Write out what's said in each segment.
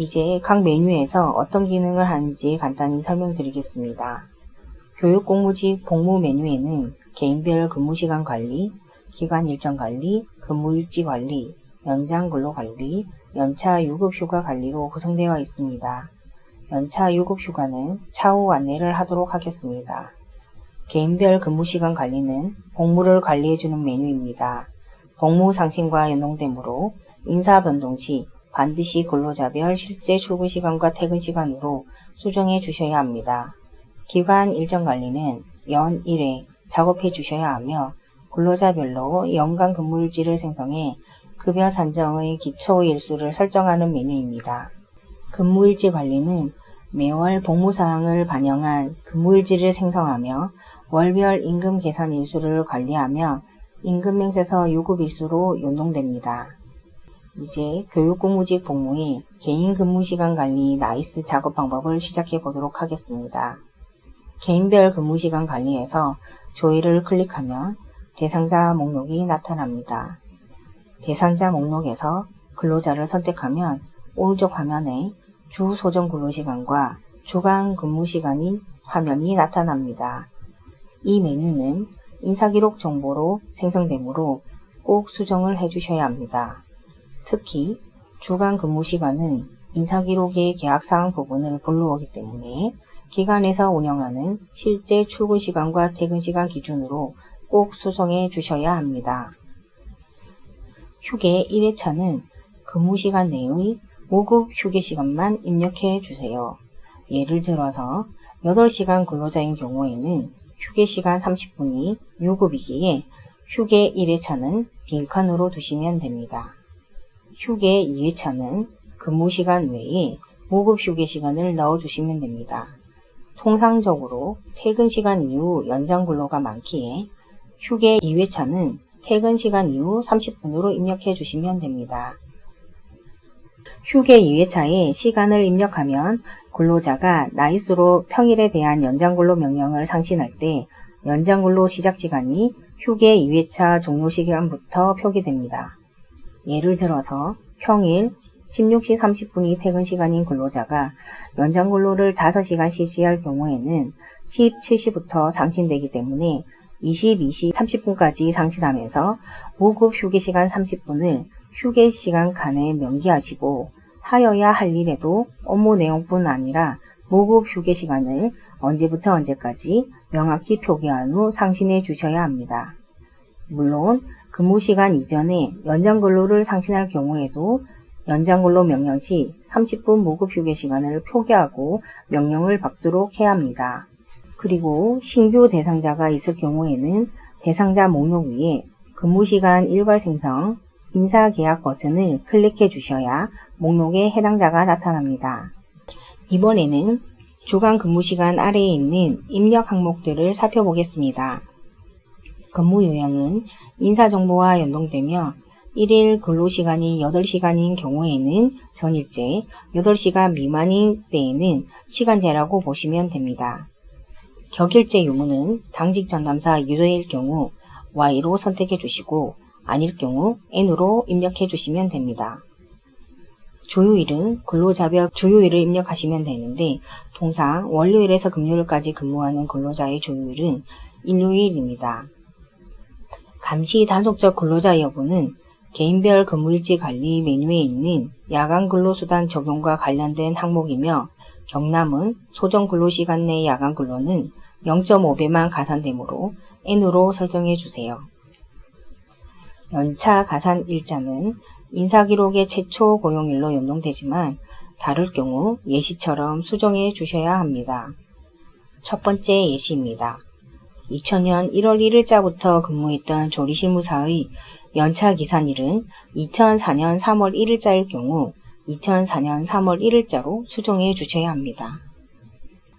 이제 각 메뉴에서 어떤 기능을 하는지 간단히 설명드리겠습니다. 교육공무직 복무 메뉴에는 개인별 근무시간 관리, 기관 일정 관리, 근무일지 관리, 연장 근로 관리, 연차 유급 휴가 관리로 구성되어 있습니다. 연차 유급 휴가는 차후 안내를 하도록 하겠습니다. 개인별 근무시간 관리는 복무를 관리해주는 메뉴입니다. 복무 상신과 연동되므로 인사 변동 시 반드시 근로자별 실제 출근 시간과 퇴근 시간으로 수정해 주셔야 합니다. 기관 일정 관리는 연 1회 작업해 주셔야 하며 근로자별로 연간 근무일지를 생성해 급여 산정의 기초 일수를 설정하는 메뉴입니다. 근무일지 관리는 매월 복무사항을 반영한 근무일지를 생성하며 월별 임금 계산 일수를 관리하며 임금명세서 유급 일수로 연동됩니다. 이제 교육공무직 복무의 개인 근무시간 관리 나이스 작업 방법을 시작해 보도록 하겠습니다. 개인별 근무시간 관리에서 조회를 클릭하면 대상자 목록이 나타납니다. 대상자 목록에서 근로자를 선택하면 오른쪽 화면에 주 소정 근로시간과 주간 근무시간이 화면이 나타납니다. 이 메뉴는 인사기록 정보로 생성되므로 꼭 수정을 해주셔야 합니다. 특히 주간 근무 시간은 인사기록의 계약사항 부분을 불러오기 때문에 기관에서 운영하는 실제 출근 시간과 퇴근 시간 기준으로 꼭 수정해 주셔야 합니다. 휴게 1회차는 근무 시간 내의 무급 휴게 시간만 입력해 주세요. 예를 들어서 8시간 근로자인 경우에는 휴게 시간 30분이 유급이기에 휴게 1회차는 빈칸으로 두시면 됩니다. 휴게 2회차는 근무 시간 외에 무급 휴게 시간을 넣어주시면 됩니다. 통상적으로 퇴근 시간 이후 연장 근로가 많기에 휴게 2회차는 퇴근 시간 이후 30분으로 입력해 주시면 됩니다. 휴게 2회차에 시간을 입력하면 근로자가 나이수로 평일에 대한 연장근로 명령을 상신할 때 연장근로 시작 시간이 휴게 2회차 종료 시간부터 표기됩니다. 예를 들어서 평일 16시 30분이 퇴근 시간인 근로자가 연장 근로를 5시간 실시할 경우에는 17시부터 상신되기 때문에 22시 30분까지 상신하면서 무급 휴게 시간 30분을 휴게 시간 칸에 명기하시고 하여야 할 일에도 업무 내용뿐 아니라 무급 휴게 시간을 언제부터 언제까지 명확히 표기한 후 상신해 주셔야 합니다. 물론 근무 시간 이전에 연장 근로를 상신할 경우에도 연장 근로 명령 시 30분 무급 휴게 시간을 표기하고 명령을 받도록 해야 합니다. 그리고 신규 대상자가 있을 경우에는 대상자 목록 위에 근무 시간 일괄 생성, 인사 계약 버튼을 클릭해 주셔야 목록에 해당자가 나타납니다. 이번에는 주간 근무 시간 아래에 있는 입력 항목들을 살펴보겠습니다. 근무 요령은 인사정보와 연동되며 1일 근로시간이 8시간인 경우에는 전일제, 8시간 미만인 때에는 시간제라고 보시면 됩니다. 격일제 유무는 당직 전담사 유도일 경우 Y로 선택해 주시고 아닐 경우 N으로 입력해 주시면 됩니다. 조요일은 근로자별 조요일을 입력하시면 되는데 통상 월요일에서 금요일까지 근무하는 근로자의 조요일은 일요일입니다. 감시 단속적 근로자 여부는 개인별 근무일지 관리 메뉴에 있는 야간 근로수단 적용과 관련된 항목이며 경남은 소정 근로시간 내 야간 근로는 0.5배만 가산되므로 N으로 설정해 주세요. 연차 가산 일자는 인사기록의 최초 고용일로 연동되지만 다를 경우 예시처럼 수정해 주셔야 합니다. 첫 번째 예시입니다. 2000년 1월 1일자부터 근무했던 조리실무사의 연차 기산일은 2004년 3월 1일자일 경우 2004년 3월 1일자로 수정해 주셔야 합니다.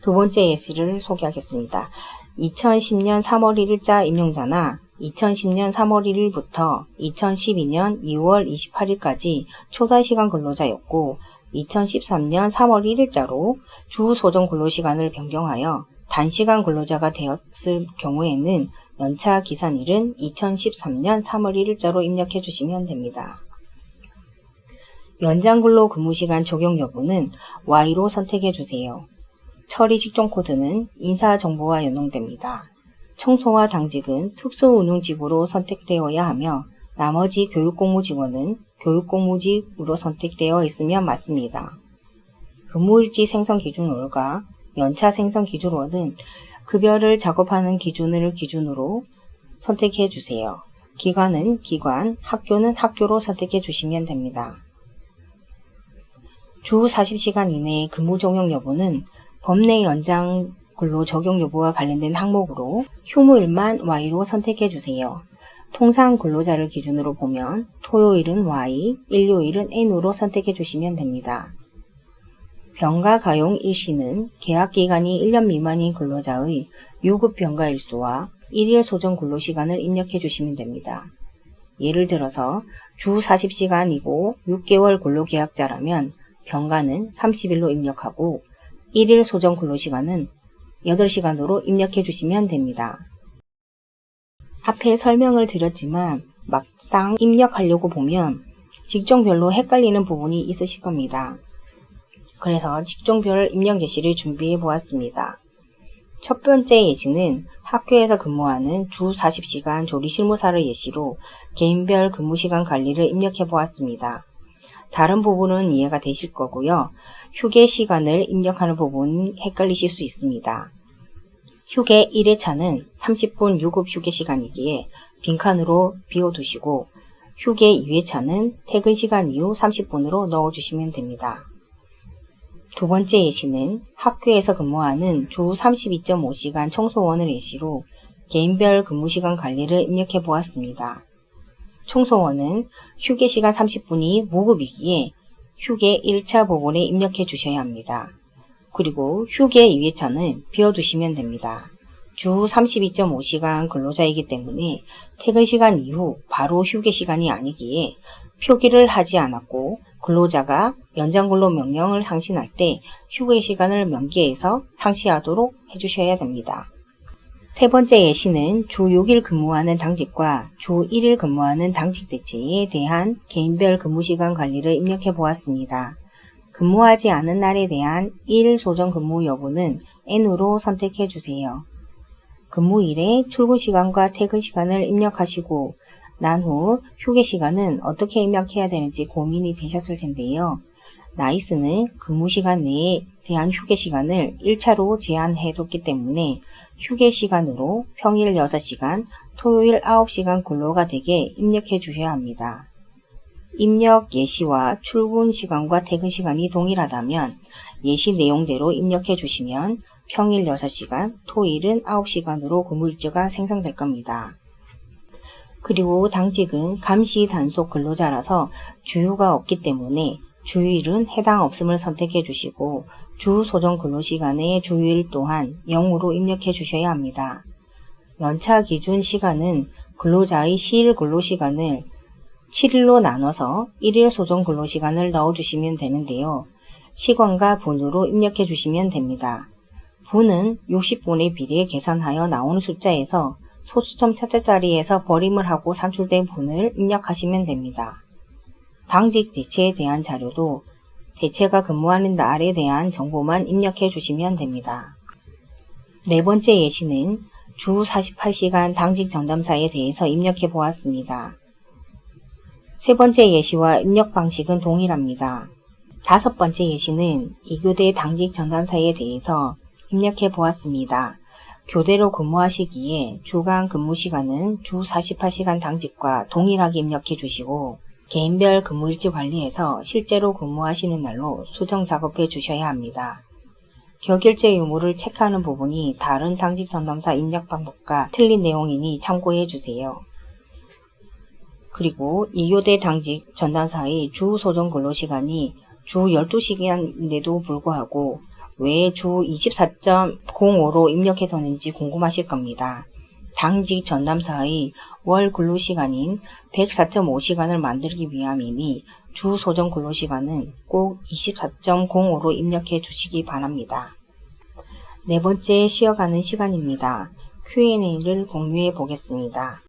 두 번째 예시를 소개하겠습니다. 2010년 3월 1일자 임용자나 2010년 3월 1일부터 2012년 2월 28일까지 초단시간 근로자였고 2013년 3월 1일자로 주 소정 근로시간을 변경하여 단시간 근로자가 되었을 경우에는 연차 기산일은 2013년 3월 1일자로 입력해 주시면 됩니다. 연장 근로 근무 시간 적용 여부는 Y로 선택해 주세요. 처리 직종 코드는 인사 정보와 연동됩니다. 청소와 당직은 특수운용직으로 선택되어야 하며 나머지 교육공무 직원은 교육공무직으로 선택되어 있으면 맞습니다. 근무일지 생성 기준 월과 연차 생성 기준월은 급여를 작업하는 기준을 기준으로 선택해 주세요. 기관은 기관, 학교는 학교로 선택해 주시면 됩니다. 주 40시간 이내의 근무 적용 여부는 법내 연장 근로 적용 여부와 관련된 항목으로 휴무일만 Y로 선택해 주세요. 통상 근로자를 기준으로 보면 토요일은 Y, 일요일은 N으로 선택해 주시면 됩니다. 병가 가용 일시는 계약 기간이 1년 미만인 근로자의 유급 병가 일수와 1일 소정 근로 시간을 입력해 주시면 됩니다. 예를 들어서 주 40시간이고 6개월 근로 계약자라면 병가는 30일로 입력하고 1일 소정 근로 시간은 8시간으로 입력해 주시면 됩니다. 앞에 설명을 드렸지만 막상 입력하려고 보면 직종별로 헷갈리는 부분이 있으실 겁니다. 그래서 직종별 입력 예시를 준비해 보았습니다. 첫 번째 예시는 학교에서 근무하는 주 40시간 조리 실무사를 예시로 개인별 근무 시간 관리를 입력해 보았습니다. 다른 부분은 이해가 되실 거고요. 휴게 시간을 입력하는 부분은 헷갈리실 수 있습니다. 휴게 1회차는 30분 유급 휴게 시간이기에 빈칸으로 비워두시고 휴게 2회차는 퇴근 시간 이후 30분으로 넣어주시면 됩니다. 두 번째 예시는 학교에서 근무하는 주 32.5시간 청소원을 예시로 개인별 근무시간 관리를 입력해 보았습니다. 청소원은 휴게 시간 30분이 무급이기에 휴게 1차 부분에 입력해 주셔야 합니다. 그리고 휴게 2회차는 비워두시면 됩니다. 주 32.5시간 근로자이기 때문에 퇴근 시간 이후 바로 휴게 시간이 아니기에 표기를 하지 않았고 근로자가 연장근로 명령을 상신할 때 휴게 시간을 명기해서 상시하도록 해주셔야 됩니다. 세 번째 예시는 주 6일 근무하는 당직과 주 1일 근무하는 당직 대체에 대한 개인별 근무시간 관리를 입력해 보았습니다. 근무하지 않은 날에 대한 1일 소정 근무 여부는 N으로 선택해 주세요. 근무일에 출근 시간과 퇴근 시간을 입력하시고 난 후 휴게 시간은 어떻게 입력해야 되는지 고민이 되셨을 텐데요. 나이스는 근무 시간 내에 대한 휴게 시간을 1차로 제한해 뒀기 때문에 휴게 시간으로 평일 6시간, 토요일 9시간 근로가 되게 입력해 주셔야 합니다. 입력 예시와 출근 시간과 퇴근 시간이 동일하다면 예시 내용대로 입력해 주시면 평일 6시간, 토일은 9시간으로 근무 일자가 생성될 겁니다. 그리고 당직은 감시 단속 근로자라서 주휴가 없기 때문에 주휴일은 해당 없음을 선택해 주시고 주 소정 근로시간의 주휴일 또한 0으로 입력해 주셔야 합니다. 연차 기준 시간은 근로자의 시일 근로시간을 7일로 나눠서 1일 소정 근로시간을 넣어주시면 되는데요. 시간과 분으로 입력해 주시면 됩니다. 분은 60분의 비례 계산하여 나오는 숫자에서 소수점 첫째 자리에서 버림을 하고 산출된 분을 입력하시면 됩니다. 당직 대체에 대한 자료도 대체가 근무하는 날에 대한 정보만 입력해 주시면 됩니다. 네 번째 예시는 주 48시간 당직 전담사에 대해서 입력해 보았습니다. 세 번째 예시와 입력 방식은 동일합니다. 다섯 번째 예시는 이교대 당직 전담사에 대해서 입력해 보았습니다. 교대로 근무하시기에 주간 근무 시간은 주 48시간 당직과 동일하게 입력해 주시고 개인별 근무일지 관리해서 실제로 근무하시는 날로 수정 작업해 주셔야 합니다. 격일제 유무를 체크하는 부분이 다른 당직 전담사 입력 방법과 틀린 내용이니 참고해 주세요. 그리고 이교대 당직 전담사의 주 소정 근로시간이 주 12시간인데도 불구하고 왜주 24.05로 입력해뒀는지 궁금하실 겁니다. 당직 전담사의 월 근로시간인 104.5시간을 만들기 위함이니 주 소정 근로시간은 꼭 24.05로 입력해 주시기 바랍니다. 네 번째 쉬어가는 시간입니다. Q&A를 공유해 보겠습니다.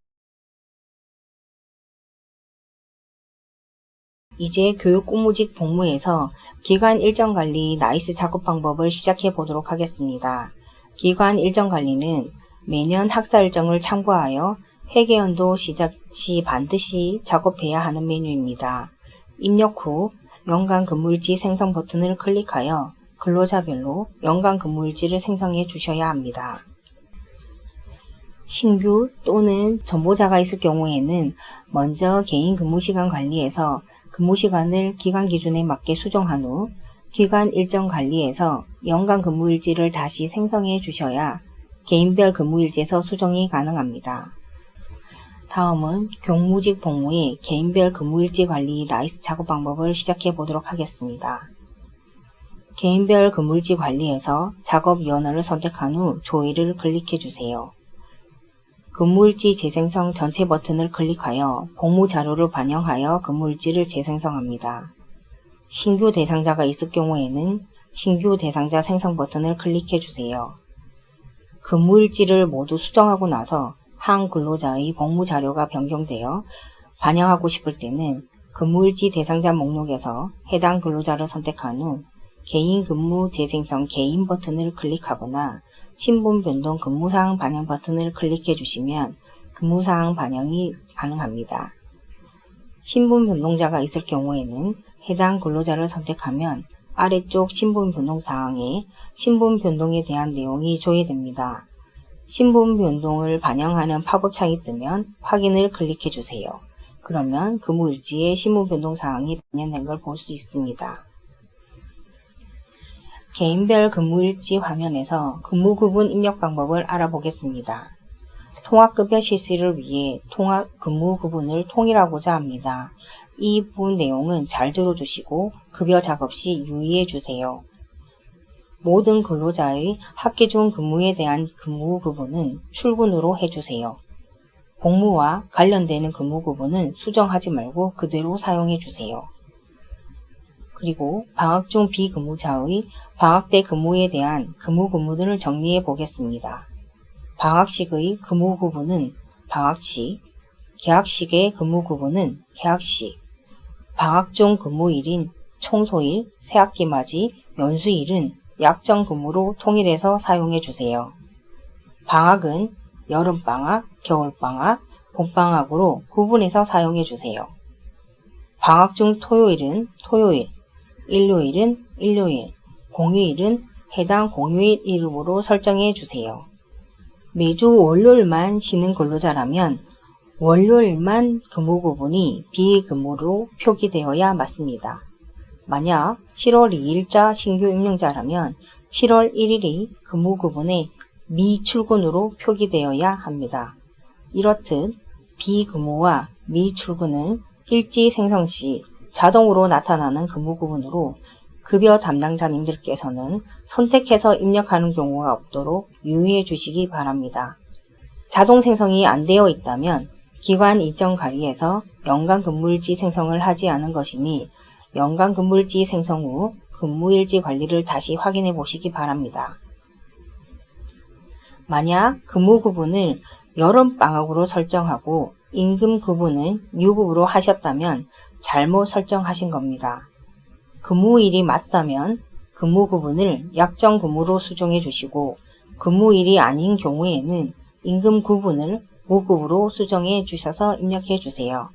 이제 교육 공무직 복무에서 기관 일정 관리 나이스 작업 방법을 시작해 보도록 하겠습니다. 기관 일정 관리는 매년 학사 일정을 참고하여 회계연도 시작 시 반드시 작업해야 하는 메뉴입니다. 입력 후 연간 근무일지 생성 버튼을 클릭하여 근로자별로 연간 근무일지를 생성해 주셔야 합니다. 신규 또는 전보자가 있을 경우에는 먼저 개인 근무시간 관리에서 근무 시간을 기간 기준에 맞게 수정한 후 기간 일정 관리에서 연간 근무일지를 다시 생성해 주셔야 개인별 근무일지에서 수정이 가능합니다. 다음은 경무직 복무의 개인별 근무일지 관리 나이스 작업 방법을 시작해 보도록 하겠습니다. 개인별 근무일지 관리에서 작업 연어를 선택한 후 조회를 클릭해 주세요. 근무일지 재생성 전체 버튼을 클릭하여 복무 자료를 반영하여 근무일지를 재생성합니다. 신규 대상자가 있을 경우에는 신규 대상자 생성 버튼을 클릭해 주세요. 근무일지를 모두 수정하고 나서 한 근로자의 복무 자료가 변경되어 반영하고 싶을 때는 근무일지 대상자 목록에서 해당 근로자를 선택한 후 개인 근무 재생성 개인 버튼을 클릭하거나 신분 변동 근무사항 반영 버튼을 클릭해 주시면 근무사항 반영이 가능합니다. 신분 변동자가 있을 경우에는 해당 근로자를 선택하면 아래쪽 신분 변동 사항에 신분 변동에 대한 내용이 조회됩니다. 신분 변동을 반영하는 팝업창이 뜨면 확인을 클릭해 주세요. 그러면 근무일지에 신분 변동 사항이 반영된 걸 볼 수 있습니다. 개인별 근무일지 화면에서 근무 구분 입력 방법을 알아보겠습니다. 통합급여 실시를 위해 통합 근무 구분을 통일하고자 합니다. 이 부분 내용은 잘 들어주시고 급여 작업 시 유의해 주세요. 모든 근로자의 학기중 근무에 대한 근무 구분은 출근으로 해주세요. 복무와 관련되는 근무 구분은 수정하지 말고 그대로 사용해 주세요. 그리고 방학 중 비근무자의 방학 때 근무에 대한 근무 구분을 정리해 보겠습니다. 방학식의 근무 구분은 방학식, 개학식의 근무 구분은 개학식, 방학 중 근무일인 청소일, 새학기 맞이, 연수일은 약정 근무로 통일해서 사용해 주세요. 방학은 여름방학, 겨울방학, 봄방학으로 구분해서 사용해 주세요. 방학 중 토요일은 토요일, 일요일은 일요일, 공휴일은 해당 공휴일 이름으로 설정해 주세요. 매주 월요일만 쉬는 근로자라면 월요일만 근무 구분이 비근무로 표기되어야 맞습니다. 만약 7월 2일자 신규 임용자라면 7월 1일이 근무 구분에 미출근으로 표기되어야 합니다. 이렇듯 비근무와 미출근은 일지 생성 시 자동으로 나타나는 근무 구분으로 급여 담당자님들께서는 선택해서 입력하는 경우가 없도록 유의해 주시기 바랍니다. 자동 생성이 안 되어 있다면 기관 일정 관리에서 연간 근무일지 생성을 하지 않은 것이니 연간 근무일지 생성 후 근무일지 관리를 다시 확인해 보시기 바랍니다. 만약 근무 구분을 여름 방학으로 설정하고 임금 구분은 유급으로 하셨다면 잘못 설정하신 겁니다. 근무일이 맞다면 근무 구분을 약정 근무로 수정해 주시고 근무일이 아닌 경우에는 임금 구분을 무급으로 수정해 주셔서 입력해 주세요.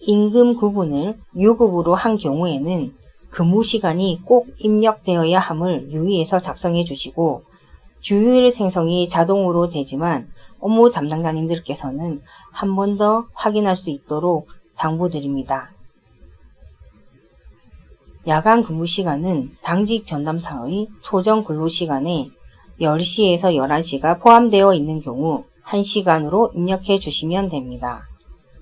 임금 구분을 유급으로 한 경우에는 근무 시간이 꼭 입력되어야 함을 유의해서 작성해 주시고 주요일 생성이 자동으로 되지만 업무 담당자님들께서는 한 번 더 확인할 수 있도록 당부드립니다. 야간 근무 시간은 당직 전담사의 소정 근로 시간에 10시에서 11시가 포함되어 있는 경우 1시간으로 입력해 주시면 됩니다.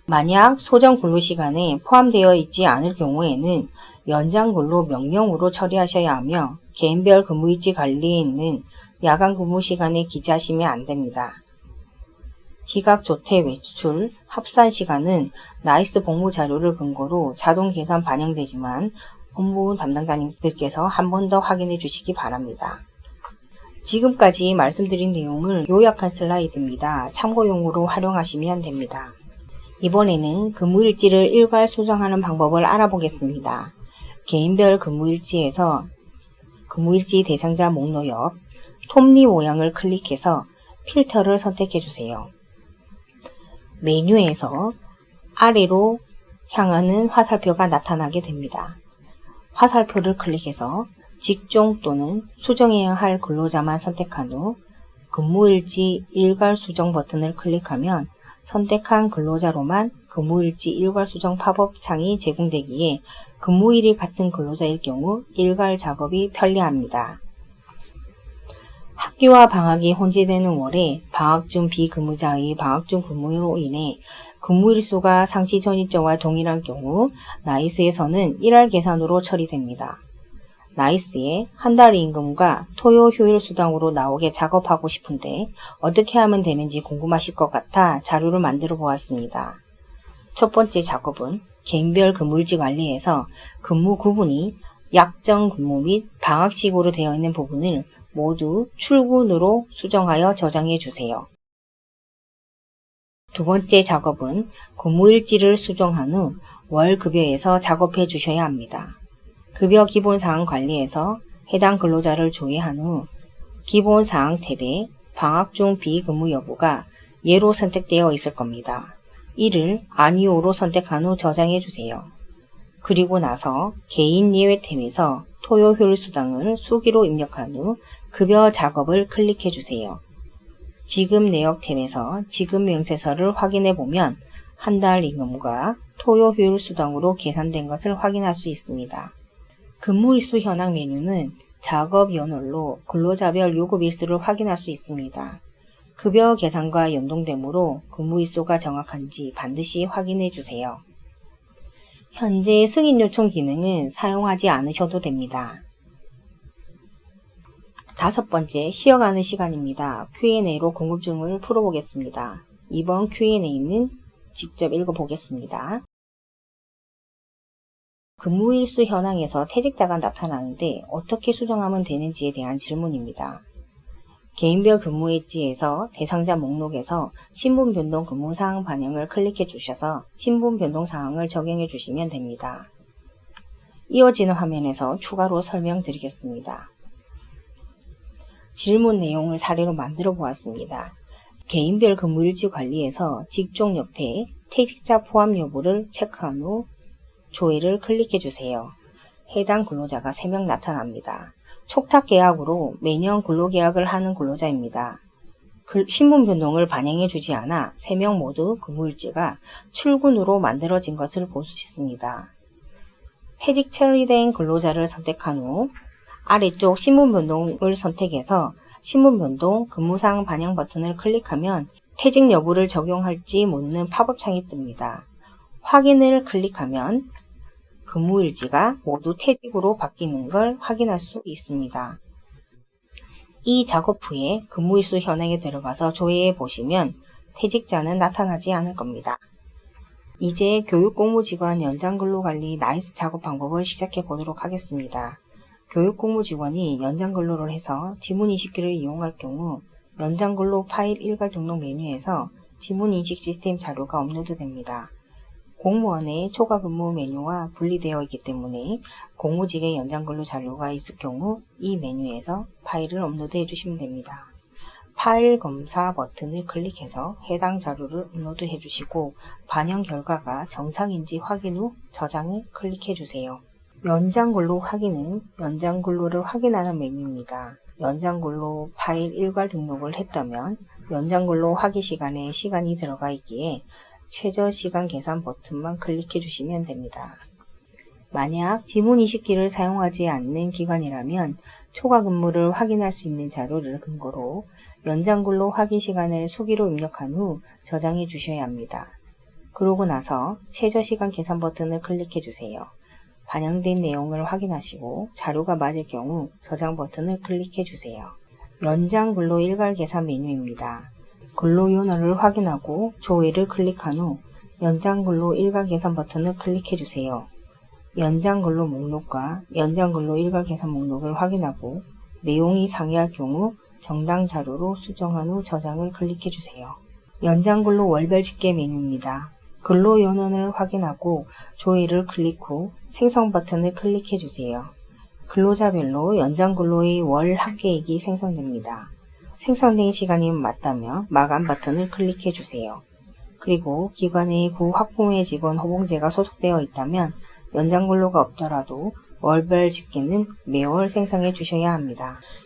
만약 소정 근로 시간에 포함되어 있지 않을 경우에는 연장 근로 명령으로 처리하셔야 하며 개인별 근무일지 관리에 있는 야간 근무 시간에 기재하시면 안 됩니다. 지각 조퇴 외출 합산 시간은 나이스 복무 자료를 근거로 자동 계산 반영되지만 업무 담당자님들께서 한 번 더 확인해 주시기 바랍니다. 지금까지 말씀드린 내용을 요약한 슬라이드입니다. 참고용으로 활용하시면 됩니다. 이번에는 근무일지를 일괄 수정하는 방법을 알아보겠습니다. 개인별 근무일지에서 근무일지 대상자 목록 옆 톱니 모양을 클릭해서 필터를 선택해 주세요. 메뉴에서 아래로 향하는 화살표가 나타나게 됩니다. 화살표를 클릭해서 직종 또는 수정해야 할 근로자만 선택한 후 근무일지 일괄 수정 버튼을 클릭하면 선택한 근로자로만 근무일지 일괄 수정 팝업 창이 제공되기에 근무일이 같은 근로자일 경우 일괄 작업이 편리합니다. 학기와 방학이 혼재되는 월에 방학 중 비근무자의 방학 중 근무로 인해 근무일 수가 상시 전일제와 동일한 경우 나이스에서는 1할 계산으로 처리됩니다. 나이스에 한 달 임금과 토요 휴일 수당으로 나오게 작업하고 싶은데 어떻게 하면 되는지 궁금하실 것 같아 자료를 만들어 보았습니다. 첫 번째 작업은 개인별 근무일지 관리에서 근무 구분이 약정 근무 및 방학식으로 되어 있는 부분을 모두 출근으로 수정하여 저장해 주세요. 두 번째 작업은 근무일지를 수정한 후 월급여에서 작업해 주셔야 합니다. 급여 기본사항 관리에서 해당 근로자를 조회한 후 기본사항 탭에 방학 중 비근무 여부가 예로 선택되어 있을 겁니다. 이를 아니오로 선택한 후 저장해 주세요. 그리고 나서 개인 예외 탭에서 토요 효율 수당을 수기로 입력한 후 급여 작업을 클릭해 주세요. 지급 내역 탭에서 지급 명세서를 확인해 보면 한 달 임금과 토요 효율 수당으로 계산된 것을 확인할 수 있습니다. 근무일수 현황 메뉴는 작업 연월로 근로자별 요급 일수를 확인할 수 있습니다. 급여 계산과 연동되므로 근무일수가 정확한지 반드시 확인해 주세요. 현재 승인 요청 기능은 사용하지 않으셔도 됩니다. 다섯 번째, 쉬어가는 시간입니다. Q&A로 궁금증을 풀어보겠습니다. 이번 Q&A는 직접 읽어보겠습니다. 근무일수 현황에서 퇴직자가 나타나는데 어떻게 수정하면 되는지에 대한 질문입니다. 개인별 근무일지에서 대상자 목록에서 신분 변동 근무 사항 반영을 클릭해 주셔서 신분 변동 사항을 적용해 주시면 됩니다. 이어지는 화면에서 추가로 설명드리겠습니다. 질문 내용을 사례로 만들어 보았습니다. 개인별 근무일지 관리에서 직종 옆에 퇴직자 포함 여부를 체크한 후 조회를 클릭해 주세요. 해당 근로자가 3명 나타납니다. 촉탁 계약으로 매년 근로계약을 하는 근로자입니다. 신분 변동을 반영해 주지 않아 3명 모두 근무일지가 출근으로 만들어진 것을 볼 수 있습니다. 퇴직 처리된 근로자를 선택한 후 아래쪽 신분 변동을 선택해서 신분 변동 근무상 반영 버튼을 클릭하면 퇴직 여부를 적용할지 묻는 팝업 창이 뜹니다. 확인을 클릭하면 근무일지가 모두 퇴직으로 바뀌는 걸 확인할 수 있습니다. 이 작업 후에 근무일수 현황에 들어가서 조회해 보시면 퇴직자는 나타나지 않을 겁니다. 이제 교육공무직원 연장근로관리 나이스 작업 방법을 시작해 보도록 하겠습니다. 교육공무직원이 연장근로를 해서 지문인식기를 이용할 경우 연장근로 파일 일괄 등록 메뉴에서 지문인식 시스템 자료가 업로드됩니다. 공무원의 초과 근무 메뉴와 분리되어 있기 때문에 공무직의 연장근로 자료가 있을 경우 이 메뉴에서 파일을 업로드 해 주시면 됩니다. 파일 검사 버튼을 클릭해서 해당 자료를 업로드 해 주시고 반영 결과가 정상인지 확인 후 저장을 클릭해 주세요. 연장근로 확인은 연장근로를 확인하는 메뉴입니다. 연장근로 파일 일괄 등록을 했다면 연장근로 확인 시간에 시간이 들어가 있기에 최저 시간 계산 버튼만 클릭해 주시면 됩니다. 만약 지문인식기를 사용하지 않는 기관이라면 초과 근무를 확인할 수 있는 자료를 근거로 연장근로 확인 시간을 수기로 입력한 후 저장해 주셔야 합니다. 그러고 나서 최저 시간 계산 버튼을 클릭해 주세요. 반영된 내용을 확인하시고 자료가 맞을 경우 저장 버튼을 클릭해 주세요. 연장 근로 일괄 계산 메뉴입니다. 근로 요널을 확인하고 조회를 클릭한 후 연장 근로 일괄 계산 버튼을 클릭해 주세요. 연장 근로 목록과 연장 근로 일괄 계산 목록을 확인하고 내용이 상이할 경우 정당 자료로 수정한 후 저장을 클릭해 주세요. 연장 근로 월별 집계 메뉴입니다. 근로 연원을 확인하고 조회를 클릭 후 생성 버튼을 클릭해 주세요. 근로자별로 연장 근로의 월 합계액이 생성됩니다. 생성된 시간이 맞다면 마감 버튼을 클릭해 주세요. 그리고 기관의 구 학부모의 직원 호봉제가 소속되어 있다면 연장 근로가 없더라도 월별 집계는 매월 생성해 주셔야 합니다.